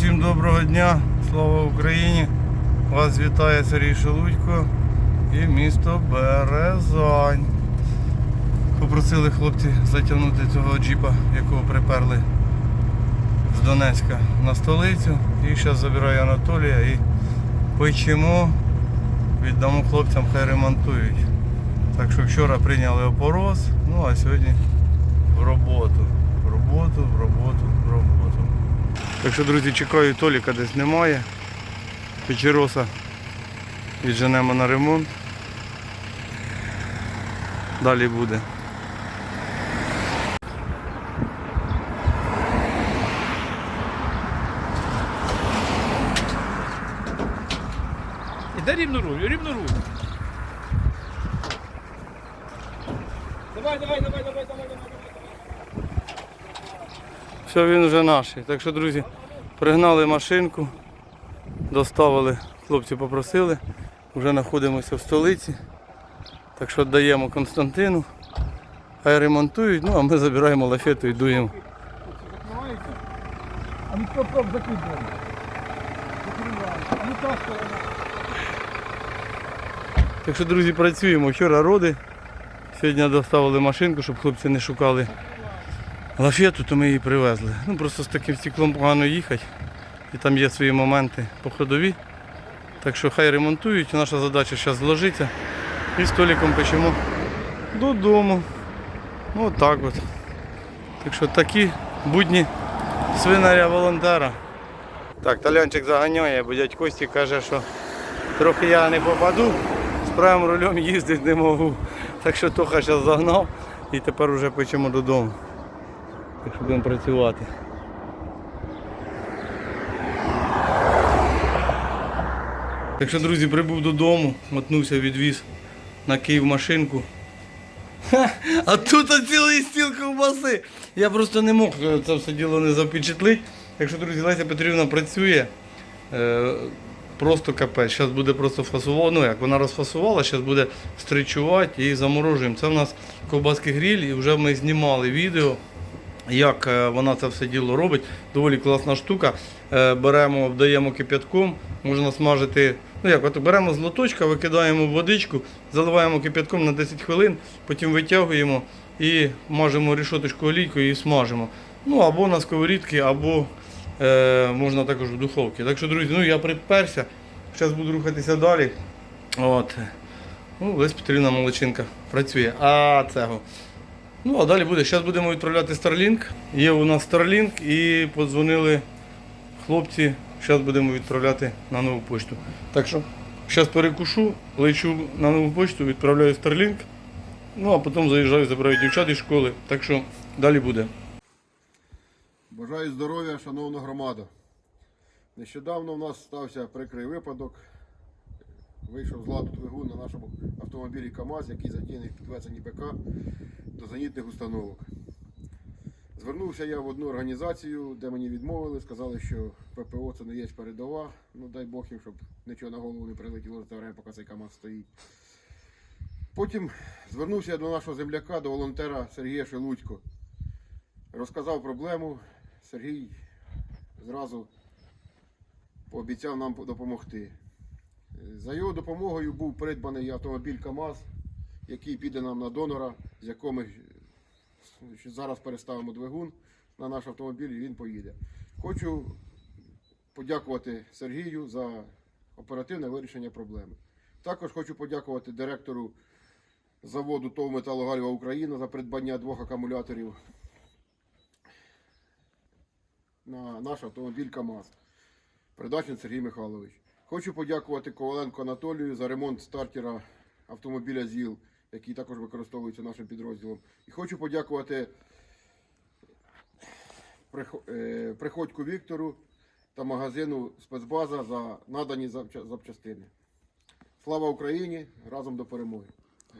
Усім доброго дня, слава Україні! Вас вітає Сергій Шелудько і місто Березань. Попросили хлопці затягнути цього джіпа, якого приперли з Донецька на столицю. І зараз забираю Анатолія і печемо, віддамо хлопцям, хай ремонтують. Так що вчора прийняли опороз, ну а сьогодні в роботу. В роботу, в роботу, в роботу. Так що, друзі, чекаю, Толіка десь немає. Печероса відженемо на ремонт. Далі буде. Іде рівну руль, рівну руль. Давай, давай, давай, давай, давай, давай, давай. Все, він вже наш. Так що, друзі, пригнали машинку, доставили, хлопці попросили, вже знаходимося в столиці. Так що віддаємо Константину. Хай ремонтують, ну а ми забираємо лафету і дуємо. А ну та сторона. Так що, друзі, працюємо. Вчора роди. Сьогодні доставили машинку, щоб хлопці не шукали лафету, то ми її привезли. Ну просто з таким стеклом погано їхати. І там є свої моменти по ходові. Так що хай ремонтують. Наша задача зараз зложиться. І столиком печемо додому. Ну от так от. Так що такі будні свинаря волонтера. Так, талянчик заганяє, бо дядь Кості каже, що трохи я не попаду, з правим рулем їздити не можу. Так що Тоха зараз загнав і тепер вже печемо додому. Так що будемо працювати. Так що, друзі, прибув додому, мотнувся, відвіз на Київ машинку. Ха, а тут цілий стіл ковбаси. Я просто не мог е, це все діло не запечатлити. Так що, друзі, Леся Петрівна працює. Е, просто капець. Зараз буде просто фасувати. Ну як вона розфасувала, зараз буде стричувати і заморожуємо. Це в нас ковбаски гриль, і вже ми знімали відео. Як е, вона це все діло робить, доволі класна штука. Е, Беремо, обдаємо кип'ятком, можна смажити. Ну як, от беремо з лоточка, викидаємо водичку, заливаємо кип'ятком на 10 хвилин, потім витягуємо і мажемо рішоточку олійкою і смажимо. Ну або на сковорідці, або е, можна також в духовці. Так що, друзі, ну я приперся. Зараз буду рухатися далі. От. Ну, Лесь Петрівна молодчинка працює. А цього. Ну, а далі буде. Зараз будемо відправляти Starlink. Є у нас Starlink і подзвонили хлопці. Зараз будемо відправляти на нову почту. Так що зараз перекушу, лечу на нову почту, відправляю Starlink. Ну а потім заїжджаю, забираю дівчат із школи. Так що далі буде. Бажаю здоров'я, шановна громада. Нещодавно у нас стався прикрий випадок. Вийшов з ладу двигун на нашому автомобілі КАМАЗ, який задіяний в підвезенні БК до зенітних установок. Звернувся я в одну організацію, де мені відмовили, сказали, що ППО це не є передова. Ну дай Бог їм, щоб нічого на голову не прилетіло за те время, поки цей КАМАЗ стоїть. Потім звернувся я до нашого земляка, до волонтера Сергія Шелудько. Розказав проблему. Сергій зразу пообіцяв нам допомогти. За його допомогою був придбаний автомобіль КАМАЗ, який піде нам на донора, з якого ми зараз переставимо двигун на наш автомобіль і він поїде. Хочу подякувати Сергію за оперативне вирішення проблеми. Також хочу подякувати директору заводу ТОВ «Металогаліва Україна за придбання двох акумуляторів на наш автомобіль КАМАЗ. Придачин Сергій Михайлович. Хочу подякувати Коваленко Анатолію за ремонт стартера автомобіля ЗІЛ, який також використовується нашим підрозділом. І хочу подякувати е, Приходьку Віктору та магазину спецбаза за надані запчастини. Слава Україні! Разом до перемоги!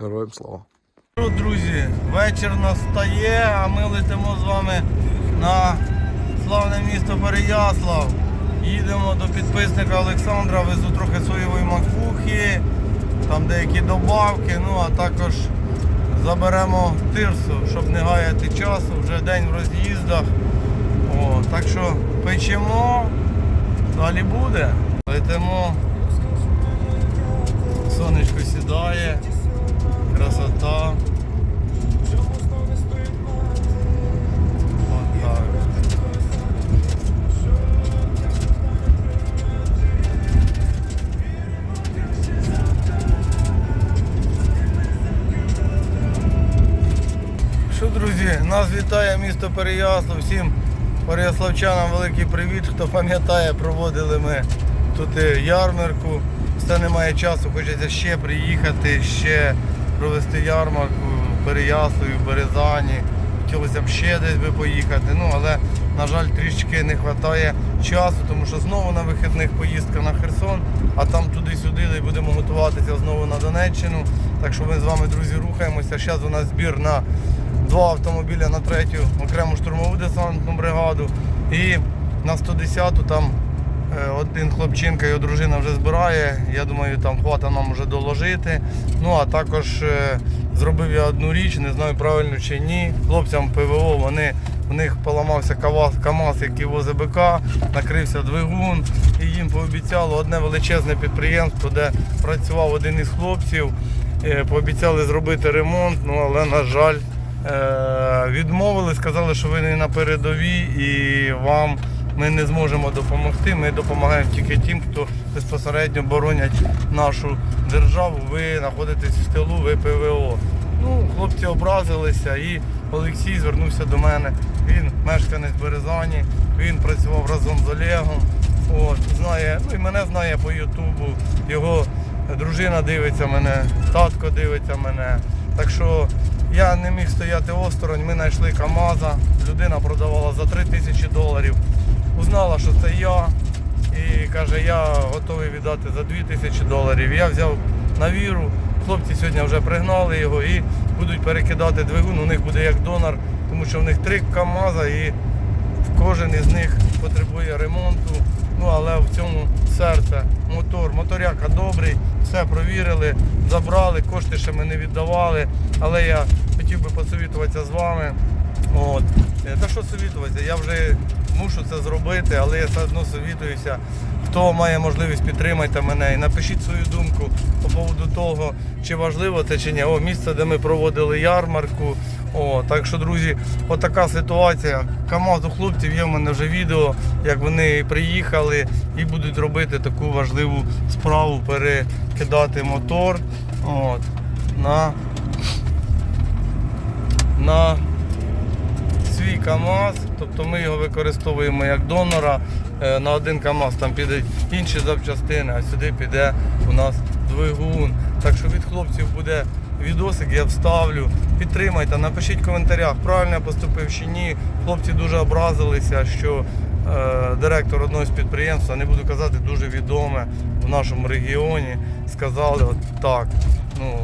Героям слава. Ну, друзі, вечір настає, а ми летимо з вами на славне місто Переяслав. Їдемо до підписника Олександра, везу трохи соєвої макухи, там деякі добавки, ну а також заберемо тирсу, щоб не гаяти часу, вже день в роз'їздах. О, так що печемо Далі буде. Летимо. Сонечко сідає. Красота. Нас вітає місто Переяслав. Всім переяславчанам великий привіт. Хто пам'ятає, проводили ми тут е, ярмарку. Все немає часу, хочеться ще приїхати, ще провести ярмарку в Переяславі, в Березані. Хотілося б ще десь би поїхати. Ну, але, на жаль, трішки не вистачає часу, тому що знову на вихідних поїздка на Херсон, а там туди-сюди і будемо готуватися знову на Донеччину. Так що ми з вами, друзі, рухаємося. Зараз у нас збір на два автомобіля на третю окрему штурмову десантну бригаду. І на 110-ту там е, один хлопчинка, його дружина вже збирає. Я думаю, там хвата нам вже доложити. Ну а також е, зробив я одну річ, не знаю правильно чи ні. Хлопцям ПВО вони. У них поламався КАМАЗ, який возить БК, накрився двигун, і їм пообіцяло одне величезне підприємство, де працював один із хлопців. Е, Пообіцяли зробити ремонт, ну але на жаль, відмовили, сказали, що ви не на передовій і вам ми не зможемо допомогти. Ми допомагаємо тільки тим, хто безпосередньо боронять нашу державу. Ви знаходитесь в тилу, ви ПВО. Ну, хлопці образилися і Олексій звернувся до мене. Він мешканець Березані, він працював разом з Олегом. От, знає, ну і мене знає по Ютубу. Його дружина дивиться мене, татко дивиться мене. Так що я не міг стояти осторонь, ми знайшли КАМАЗа, людина продавала за 3 тисячі доларів. Узнала, що це я. І каже, я готовий віддати за 2 тисячі доларів. Я взяв на віру. Хлопці сьогодні вже пригнали його і будуть перекидати двигун. У них буде як донор, тому що в них три КАМАЗа і кожен із них потребує ремонту. Ну але в цьому серце мотор. Моторяка добрий, все провірили, забрали, кошти ще ми не віддавали. Але я хотів би посовітуватися з вами. От. Е, Та що совітуватися? Я вже мушу це зробити, але я все одно совітуюся. Хто має можливість, підтримайте мене і напишіть свою думку по поводу того, чи важливо це чи ні. О, місце, де ми проводили ярмарку. О, так що, друзі, отака ситуація. КАМАЗ у хлопців є в мене вже відео, як вони приїхали і будуть робити таку важливу справу, перекидати мотор от, на, на свій КАМАЗ, тобто ми його використовуємо як донора. Е, На один КАМАЗ там підуть інші запчастини, а сюди піде у нас двигун. Так що від хлопців буде відосик, я вставлю. Підтримайте, напишіть в коментарях, правильно я поступив чи ні. Хлопці дуже образилися, що е, директор одного з підприємств, не буду казати, дуже відоме в нашому регіоні, сказали от так. Ну,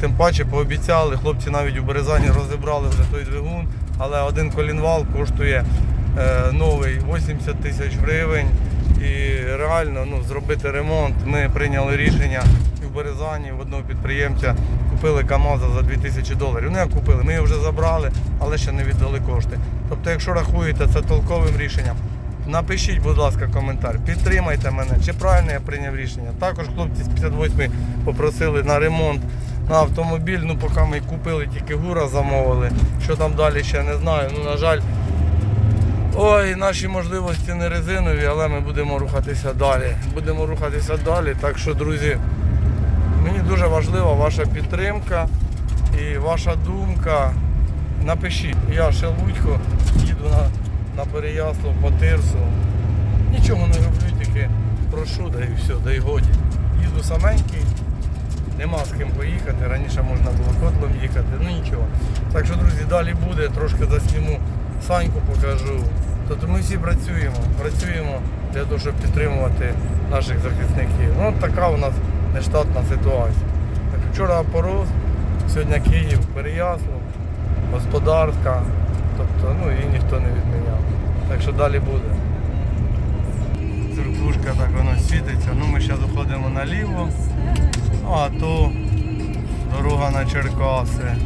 Тим паче пообіцяли, хлопці навіть у Березані розібрали вже той двигун, але один колінвал коштує е, новий 80 тисяч гривень. І реально ну, зробити ремонт. Ми прийняли рішення і в Березані в одного підприємця купили КАМАЗа за 2000 доларів. Ну як купили, ми його вже забрали, але ще не віддали кошти. Тобто, якщо рахуєте це толковим рішенням, Напишіть, будь ласка, коментар, підтримайте мене, чи правильно я прийняв рішення. Також хлопці з 58 попросили на ремонт на автомобіль. Ну, поки ми купили, тільки гура замовили. Що там далі ще не знаю. Ну, на жаль, ой, наші можливості не резинові, але ми будемо рухатися далі. Будемо рухатися далі. Так що, друзі, мені дуже важлива ваша підтримка і ваша думка. Напишіть, я Шелудько, їду на, на Переяслав по тирсу. Нічого не роблю, тільки прошу, да і все, да й годі. Їду саменький, нема з ким поїхати. Раніше можна було котлом їхати, ну нічого. Так що, друзі, далі буде, трошки засніму Саньку покажу. Тобто ми всі працюємо, працюємо для того, щоб підтримувати наших захисників. Ну, така у нас нештатна ситуація. Так, вчора Порос, сьогодні Київ, Переяслав, господарська, тобто ну, її ніхто не відміняв. Так що далі буде. Церквушка так воно світиться. Ну ми зараз уходимо наліво, а то дорога на Черкаси.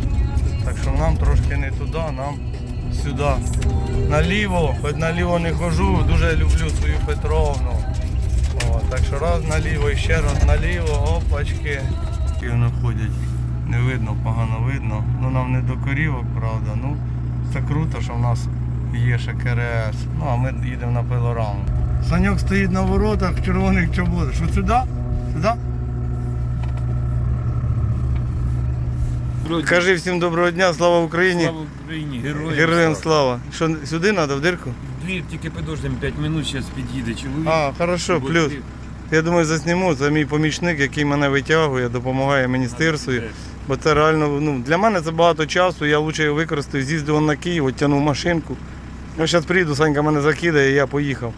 Так що нам трошки не туди, нам сюди. Наліво, хоч наліво не хожу, дуже люблю свою Петровну. О, так що раз наліво і ще раз наліво, опачки. І вони ходять. Не видно, погано видно. Ну нам не до корівок, правда. Ну, це круто, що в нас є ще КРС. Ну, а ми їдемо на пилораму. Саньок стоїть на воротах в червоних чоботах. Що сюди? Сюди? Кажи всім доброго дня, слава Україні. Слава Україні, героям. Героям слава. Що сюди треба, в дирку? Дві тільки подождемо 5 минут, зараз під'їде чоловік. А, хорошо, Бо плюс. ти- Я думаю, засніму. Це мій помічник, який мене витягує, допомагає мені з тирсою. Бо це реально, ну, для мене це багато часу, я лучше його використаю, з'їздив на Київ, оттягнув машинку. Ну, зараз приїду, Санька мене закидає, і я поїхав.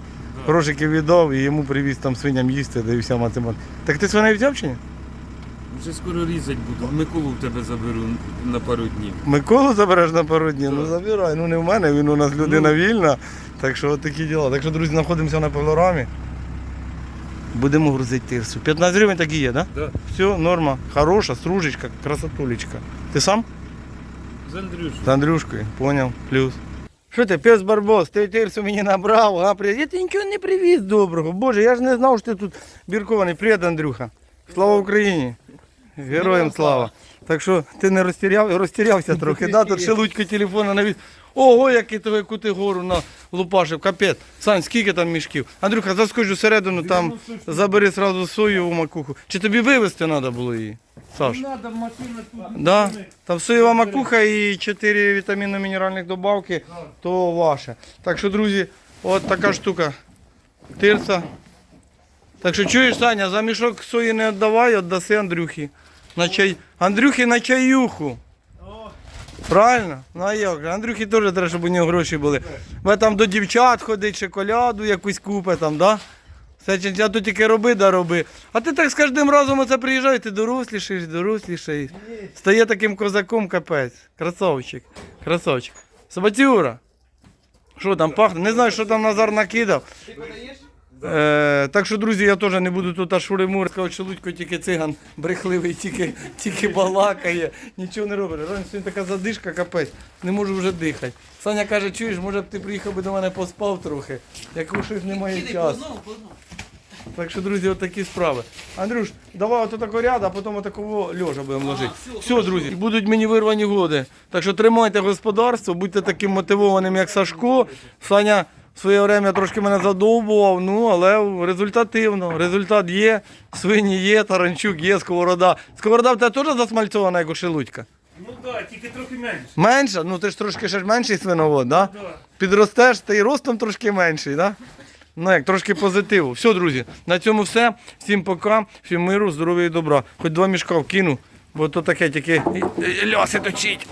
Грошики віддав і йому привіз там свиням їсти, да і вся математика. Так ти свиней взяв чи ні? Вже скоро різати буду. Миколу в тебе заберу на пару днів. Миколу забереш на пару днів? Ну забирай. Ну не в мене, він у нас людина Ну. вільна. Так що от такі діла. Так що, друзі, знаходимося на пилорамі. Будемо грузити тирсу. 15 гривень так і є, так? Да? Да. Все, норма, хороша, стружечка, красотулечка. Ти сам? З Андрюшою. З Андрюшкою, поняв, плюс. Що ти, пес Барбос, ти тирсу мені набрав, а привіт. Я тобі нічого не привіз доброго. Боже, я ж не знав, що ти тут біркований. Привіт, Андрюха. Слава Україні. Героям слава. Так що ти не розтіряв, розтірявся трохи, да? Тут шелудько телефона навіть. Ого, який тебе кути гору на лупашив, капець. Сань, скільки там мішків? Андрюха, заскочу всередину, там забери сразу соєву макуху. Чи тобі вивезти треба було її? Саш? Надо машина тут. Да? Там соєва макуха і 4 вітамінно-мінеральних добавки, то ваше. Так що, друзі, от така штука. Тирса. Так що чуєш, Саня, за мішок сої не віддавай, віддаси Андрюхі. На чай... Андрюхі на чаюху. Правильно? Ну а як? Андрюхі теж треба, щоб у нього гроші були. Ви там до дівчат ходить, шоколаду якусь купи там, да? Все, а то тільки роби, да роби. А ти так з кожним разом оце приїжджаєш, ти дорослішаєш, дорослішаєш. Стає таким козаком капець. Красавчик. Красавчик. Собатюра. Що там пахне? Не знаю, що там Назар накидав. Е, так що, друзі, я теж не буду тут аж шуримур. Сказав, що Лудько тільки циган брехливий, тільки, тільки балакає, нічого не робить. Раніше сьогодні така задишка, капець, не можу вже дихати. Саня каже, чуєш, може б ти приїхав би до мене поспав трохи, як у щось немає часу. Так що, друзі, от такі справи. Андрюш, давай ото тако ряд, а потім отакого льожа будемо ложити. Все, друзі, будуть мені вирвані годи. Так що тримайте господарство, будьте таким мотивованим, як Сашко. Саня в своє время трошки мене задовбував, ну але результативно. Результат є, свині є, таранчук є, сковорода. Сковорода в тебе теж засмальцована, як у шелудька? Ну так, тільки трохи менше. Менша? Ну ти ж трошки ще ж менший свиновод, да? Підростеш, ти і ростом трошки менший, да? Ну як, трошки позитиву. Все, друзі, на цьому все. Всім пока, всім миру, здоров'я і добра. Хоч два мішка вкину, бо то таке тільки ляси точить.